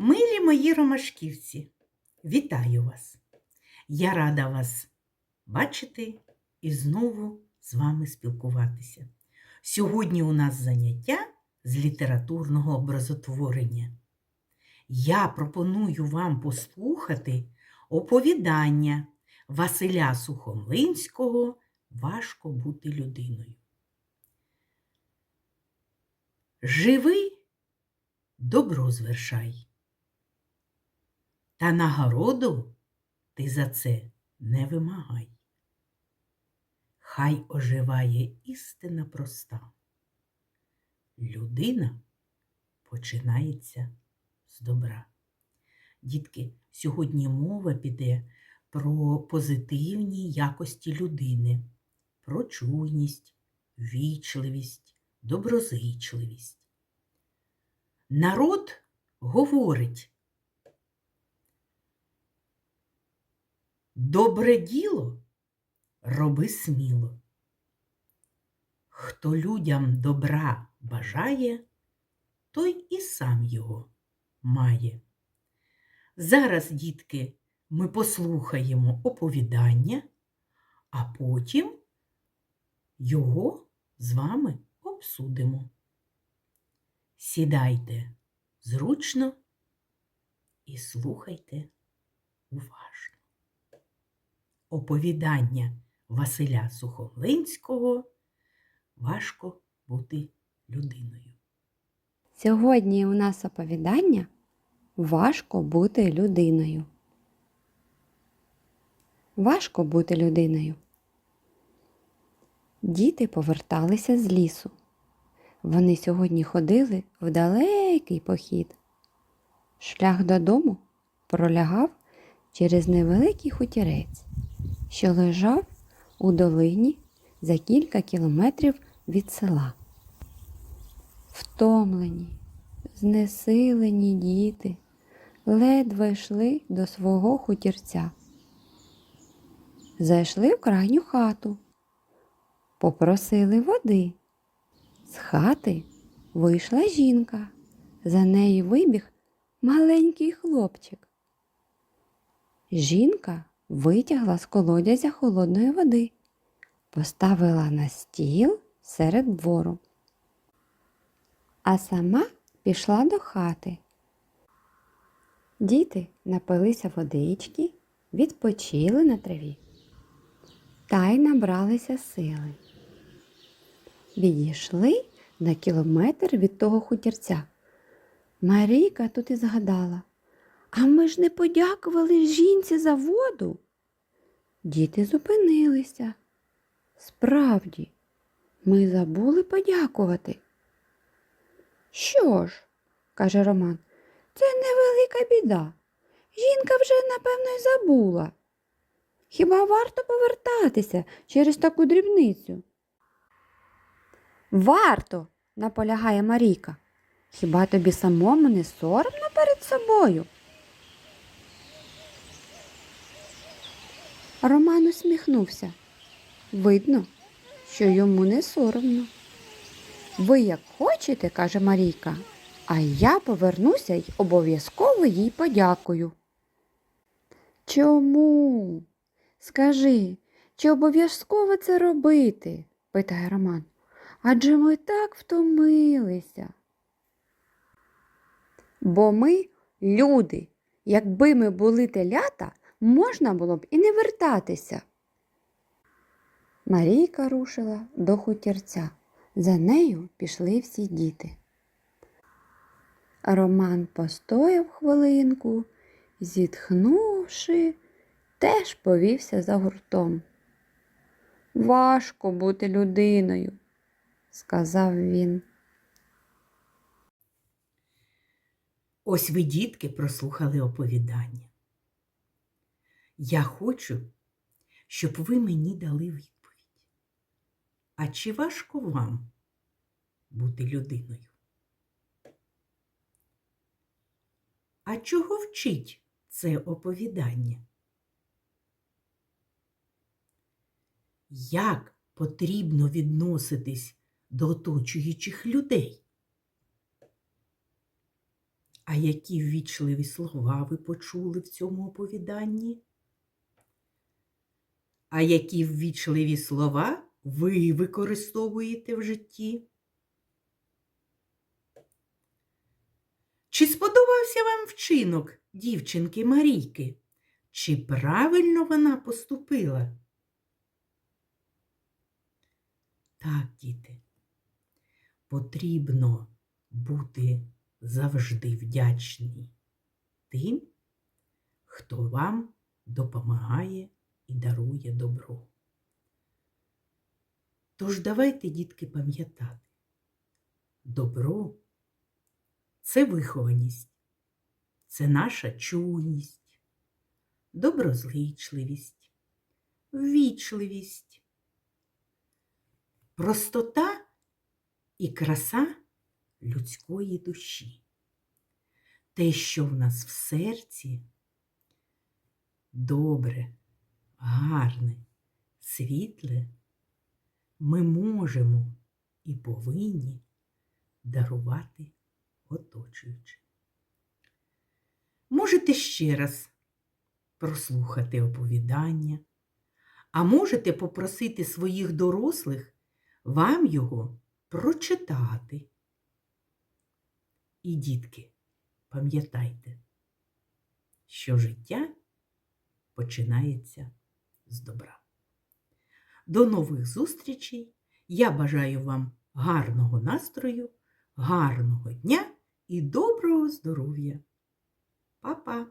Милі мої ромашківці, вітаю вас! Я рада вас бачити і знову з вами спілкуватися. Сьогодні у нас заняття з літературного образотворення. Я пропоную вам послухати оповідання Василя Сухомлинського Важко бути людиною. Живи, добро звершай. Та нагороду ти за це не вимагай. Хай оживає істина проста. Людина починається з добра. Дітки, сьогодні мова піде про позитивні якості людини, про чуйність, вічливість, доброзичливість. Народ говорить, добре діло роби сміло. Хто людям добра бажає, той і сам його має. Зараз, дітки, ми послухаємо оповідання, а потім його з вами обсудимо. Сідайте зручно і слухайте уважно. Оповідання Василя Сухомлинського Важко бути людиною. Сьогодні у нас оповідання Важко бути людиною. Важко бути людиною. Діти поверталися з лісу. Вони сьогодні ходили в далекий похід. Шлях додому пролягав через невеликий хутірець, що лежав у долині за кілька кілометрів від села. Втомлені, знесилені діти ледве йшли до свого хутірця. Зайшли в крайню хату, попросили води. З хати вийшла жінка, за нею вибіг маленький хлопчик. Жінка витягла з колодязя холодної води, поставила на стіл серед двору, а сама пішла до хати. Діти напилися водички, відпочили на траві та й набралися сили. Відійшли на кілометр від того хутірця. Марійка тут і згадала, а ми ж не подякували жінці за воду. Діти зупинилися. Справді, ми забули подякувати. Що ж, каже Роман, це невелика біда. Жінка вже, напевно, й забула. Хіба варто повертатися через таку дрібницю? Варто, наполягає Марійка. Хіба тобі самому не соромно перед собою? Роман усміхнувся. Видно, що йому не соромно. Ви як хочете, каже Марійка, а я повернуся й обов'язково їй подякую. Чому? Скажи, чи обов'язково це робити? питає Роман. Адже ми так втомилися. Бо ми люди. Якби ми були телята, можна було б і не вертатися. Марійка рушила до хутірця. За нею пішли всі діти. Роман постояв хвилинку, зітхнувши, теж повівся за гуртом. Важко бути людиною, сказав він. Ось ви, дітки, прослухали оповідання. Я хочу, щоб ви мені дали відповідь. А чи важко вам бути людиною? А чого вчить це оповідання? Як потрібно відноситись до оточуючих людей? А які ввічливі слова ви почули в цьому оповіданні? А які ввічливі слова ви використовуєте в житті? Чи сподобався вам вчинок дівчинки Марійки? Чи правильно вона поступила? Так, діти, потрібно бути завжди вдячний тим, хто вам допомагає і дарує добро. Тож давайте, дітки, пам'ятати, добро це вихованість, це наша чуйність, доброзичливість, ввічливість, простота і краса людської душі. Те, що в нас в серці добре, гарне, світле, ми можемо і повинні дарувати оточуючим. Можете ще раз прослухати оповідання, а можете попросити своїх дорослих вам його прочитати. І, дітки, пам'ятайте, що життя починається з добра. До нових зустрічей! Я бажаю вам гарного настрою, гарного дня і доброго здоров'я. Па-па!